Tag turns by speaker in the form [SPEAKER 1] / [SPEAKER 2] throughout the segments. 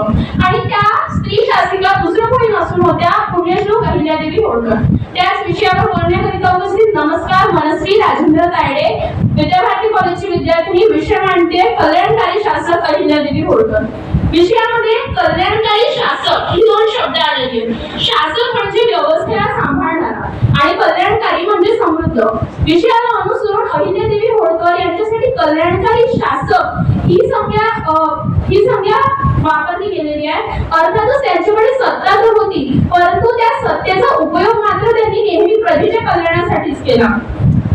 [SPEAKER 1] होतं. आणि त्या स्त्री शासिका दुसरं कोणी नसून होत्या पुण्यश्लोक अहिल्यादेवी होळकर. त्याच विषयावर बोलण्याकरिता उपस्थित नमस्कार मनश्री राजेंद्र तायडे विद्याभारती कॉलेजची विद्यार्थिनी विषय मांडते कल्याणकारी शासक अहिल्यादेवी होळकर. विषयामध्ये कल्याणकारी शासक ही दोन शब्द आलेले शासक म्हणजे व्यवस्थेला सांभाळणारा आणि कल्याणकारी म्हणजे समृद्ध. विषयाला ही संज्ञा ही संज्ञा वापरली गेलेली आहे. अर्थातच त्यांच्याकडे सत्ता तर होती परंतु त्या सत्तेचा उपयोग मात्र त्यांनी नेहमी प्रजेच्या कल्याणासाठीच केला.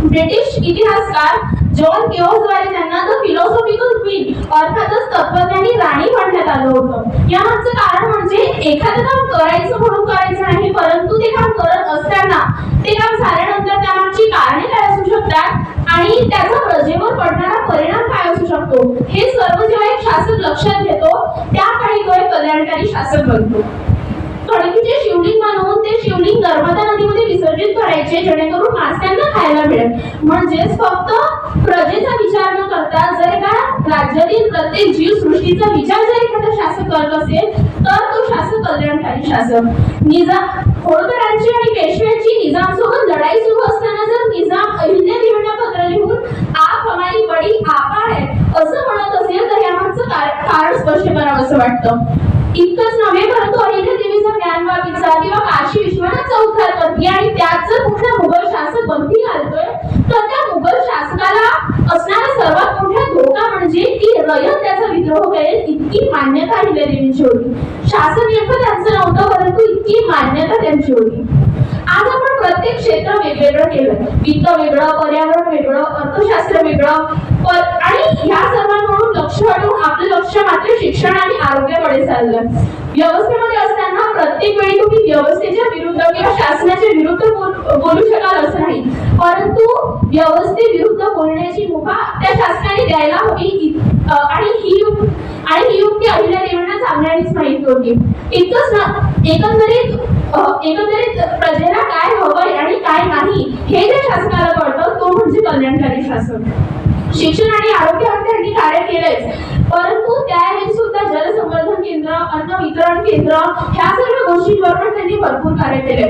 [SPEAKER 1] ब्रिटिश इतिहासकार जॉन केओसद्वारे त्यांना द फिलॉसॉफिकल क्वीन अर्थातच तत्वज्ञानी राणी म्हणण्यात आलं होतं. यामागचं कारण म्हणजे एखादं काम करायचं म्हणून करायचं नाही परंतु ते काम करत असताना ते काम झाल्यानंतर त्यामागची कारणे काय असू शकतात आणि त्याचा प्रजेवर पडणारा परिणाम काय हे सर्व जेव्हा एक शासक लक्षात घेतो त्या काळी तो एक कल्याणकारी शासक बनतो. कणकीचे शिवलिंग बनवून ते शिवलिंग नर्मदा नदीमध्ये विसर्जित करायचे जेणेकरून माणसांना खायला मिळेल. म्हणजेच फक्त प्रजेचा विचार न करता जर का राज्यातील प्रत्येक जीव सृष्टीचा विचार जर एखादा शासक करत असेल तर तो शासक कल्याणकारी शासक. निजाम होळकरांची आणि पेशव्यांची निजाम सोबत लढाई सुरू असताना जर निजाम अहिल्या देवींना पत्र लिहून आप हमारी बडी आपा है असं म्हणत असेल तर यामागचं कार- कारण करावं असं वाटतं. इतकंच नव्हे परंतु अहिल्या देवीचा ज्ञानबाबीचा किंवा काशी विश्वनाथ चौथा करते आणि त्याच कुठला मुघल शासक बंदी घालतोय तर त्या मुघल शासकाला असणारा सर्वात मोठा धोका म्हणजे की रयत त्याचा विद्रोह करेल इतकी मान्यता अहिल्या देवीची होती शासन नेमकं त्यांचं नव्हतं परंतु इतकी मान्यता त्यांची होती आज आपण प्रत्येक क्षेत्र वेगवेगळं केलं वित्त वेगळं पर्यावरण वेगळं अर्थशास्त्र वेगळं आणि ह्या सर्वांकडून लक्ष हटवून आपलं लक्ष मात्र चाललं. व्यवस्थेमध्ये असताना प्रत्येक वेळी तुम्ही व्यवस्थेच्या विरुद्ध किंवा शासनाच्या विरुद्ध बोलू शकाल असं नाही. परंतु व्यवस्थे विरुद्ध बोलण्याची मुभा त्या शासनाने द्यायला हवी. आणि ही आणि ही युक्ती अहिल्या देवांना चांगल्यानेच माहिती होती. इतकंच ना एकंदरीत एकंदरीत प्रजेला काय हवंय आणि काय नाही हे जे शासनाला कळतं तो म्हणजे कल्याणकारी शासन. शिक्षण आणि आरोग्यावर त्यांनी कार्य केलंय सुद्धा जलसंवर्धन केंद्र अन्न वितरण केंद्र ह्या सर्व गोष्टींवर पण त्यांनी भरपूर कार्य केले.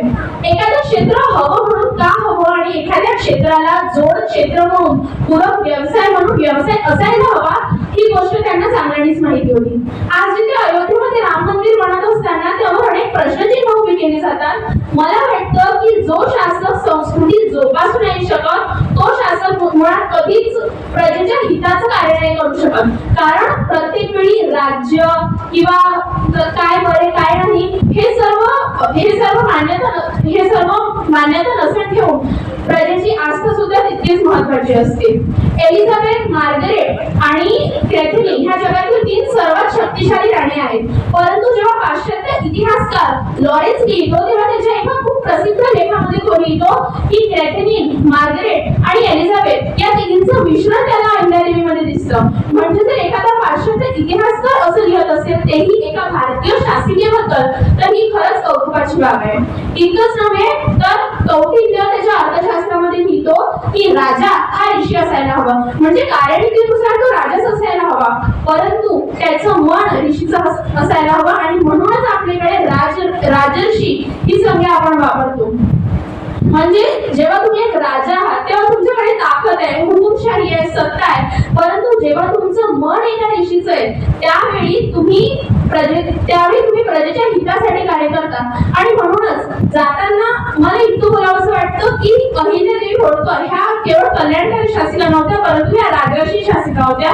[SPEAKER 1] एखादं क्षेत्र हवं म्हणून का हवं आणि एखाद्या क्षेत्राला जोड क्षेत्र म्हणून पूरक व्यवसाय म्हणून व्यवसाय असायला हवा ही गोष्ट त्यांना चांगल्यानेच माहिती होती. आज जिथे अयोध्येमध्ये राम मंदिर बनत असताना त्यावर अनेक प्रश्नचिन्ह उभे केले जातात. मला वाटतं की जो शासक संस्कृती जोपासून येऊ शकत तो शासक मुळात कधीच प्रजेच्या हिताचं कार्य नाही करू शकत कारण प्रत्येक वेळी राज्य किंवा काय बरे काय नाही हे सर्व हे सर्व मान्यता हे सर्व मान्यता लक्षात ठेवून प्रजेची आस्था सुद्धा तितकीच महत्वाची असते. एलिझाबेथ मार्गरेट आणि कॅथरीन ह्या जगातील तीन सर्वात शक्तिशाली राणी आहेत. परंतु जेव्हा पाश्चात्य इतिहासकार लॉरेन्स लिहितो तेव्हा त्याच्या एका खूप प्रसिद्ध मिळतो. की कॅथरीन मार्गरेट आणि एलिझाबेथ या तिघींचं मिश्रण त्याला अहिल्यादेवीमध्ये दिसतं. म्हणजे जर एखादा पाश्चात्य इतिहासकार असं लिहत असेल तेही एका भारतीय शासकीयबद्दल तर ही खरंच कौतुकाची बाब आहे. इतकंच नव्हे तर कौटिल्य त्याच्या अर्थशास्त्रामध्ये लिहितो की राजा हा ऋषी असायला हवा. म्हणजे कार्यनीतीनुसार तो राजाच असायला हवा. परंतु त्याचं मन ऋषीचं असायला हवं आणि म्हणूनच आपल्याकडे राज राजर्षी ही संज्ञा आपण वापरतो. म्हणजे जेव्हा तुम्ही एक राजा आहात तेव्हा तुमच्याकडे ताकद आहे हुकुमशाही आहे सत्ता आहे. परंतु जेव्हा तुमचं मन एका ऋषीचं आहे त्यावेळी तुम्ही प्रजे त्यावेळी तुम्ही प्रजेच्या हितासाठी कार्य करता. आणि म्हणूनच जाताना मला इतकं बोलावंसं वाटतं की अहिल्यादेवी होळकर ह्या केवळ कल्याणकारी शासिका नव्हत्या परंतु ह्या राजर्षी शासिका होत्या.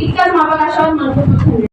[SPEAKER 1] इतकाच आशावर मनपूर्वक